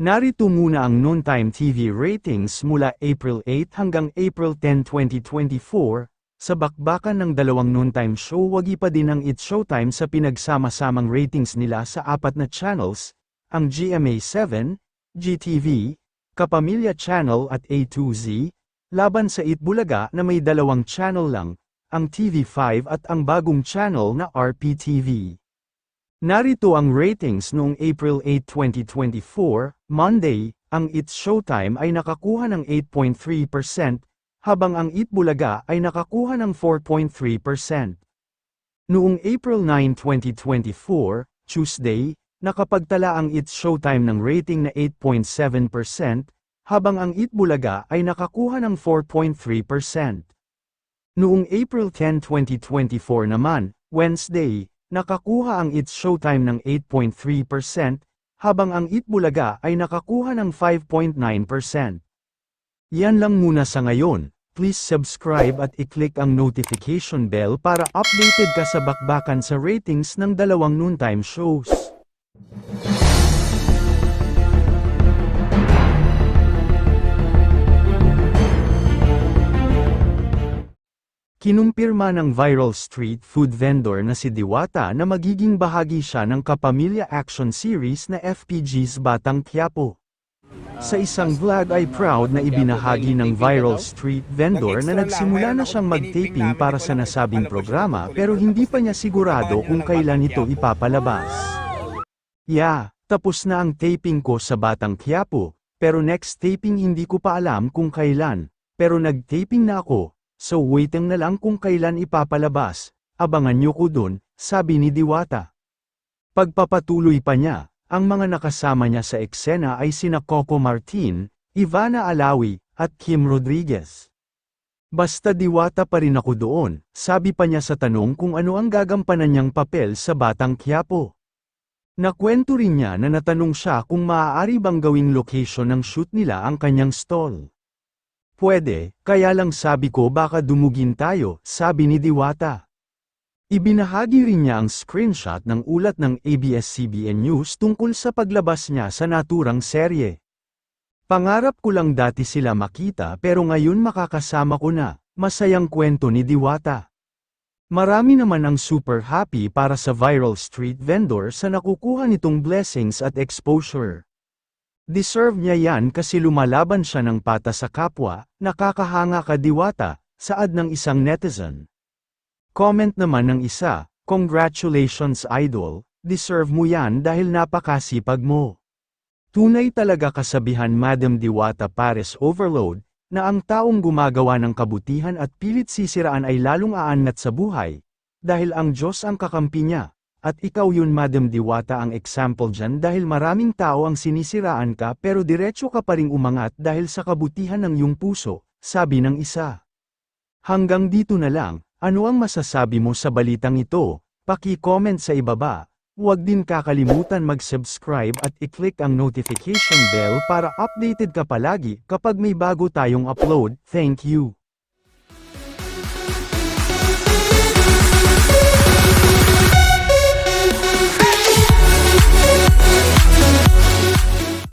Narito muna ang noontime TV ratings mula April 8 hanggang April 10, 2024. Sa bakbakan ng dalawang noontime show wagi pa din ang It's Showtime sa pinagsama-samang ratings nila sa apat na channels, ang GMA7, GTV, Kapamilya Channel at A2Z, laban sa Itbulaga na may dalawang channel lang, ang TV5 at ang bagong channel na RPTV. Narito ang ratings noong April 8, 2024, Monday, ang It's Showtime ay nakakuha ng 8.3%, habang ang Itbulaga ay nakakuha ng 4.3%. Noong April 9, 2024, Tuesday, nakapagtala ang It's Showtime ng rating na 8.7%, habang ang Itbulaga ay nakakuha ng 4.3%. Noong April 10, 2024 naman, Wednesday, nakakuha ang It's Showtime ng 8.3%, habang ang Itbulaga ay nakakuha ng 5.9%. Yan lang muna sa ngayon, please subscribe at i-click ang notification bell para updated ka sa bakbakan sa ratings ng dalawang noontime shows. Kinumpirma ng viral street food vendor na si Diwata na magiging bahagi siya ng Kapamilya Action Series na FPG's Batang Quiapo. Sa isang vlog ay proud na ibinahagi ng viral street vendor na nagsimula na siyang mag-taping para sa nasabing programa pero hindi pa niya sigurado kung kailan ito ipapalabas. Yeah, tapos na ang taping ko sa Batang Quiapo, pero next taping hindi ko pa alam kung kailan, pero nag-taping na ako, So waiting na lang kung kailan ipapalabas, abangan nyo ko dun, sabi ni Diwata. Pagpapatuloy pa niya, ang mga nakasama niya sa eksena ay sina Coco Martin, Ivana Alawi, at Kim Rodriguez. Basta diwata pa rin ako doon, sabi pa niya sa tanong kung ano ang gagampanan niyang papel sa Batang Quiapo. Nakwento rin niya na natanong siya kung maaari bang gawing location ng shoot nila ang kanyang stall. Pwede, kaya lang sabi ko baka dumugin tayo, sabi ni Diwata. Ibinahagi rin niya ang screenshot ng ulat ng ABS-CBN News tungkol sa paglabas niya sa naturang serye. Pangarap ko lang dati sila makita pero ngayon makakasama ko na, masayang kwento ni Diwata. Marami naman ang super happy para sa viral street vendor sa nakukuha nitong blessings at exposure. Deserve niya yan kasi lumalaban siya ng pata sa kapwa, nakakahanga ka diwata, saad ng isang netizen. Comment naman ng isa, Congratulations idol, deserve mo yan dahil napakasipag mo. Tunay talaga kasabihan Madam Diwata Pares Overload, na ang taong gumagawa ng kabutihan at pilit sisiraan ay lalong aanat sa buhay, dahil ang Diyos ang kakampi niya, at ikaw yun Madam Diwata ang example dyan dahil maraming tao ang sinisiraan ka pero diretso ka pa ring umangat dahil sa kabutihan ng iyong puso, sabi ng isa. Hanggang dito na lang, ano ang masasabi mo sa balitang ito? Paki-comment sa ibaba. Huwag din kakalimutan mag-subscribe at i-click ang notification bell para updated ka palagi kapag may bago tayong upload. Thank you.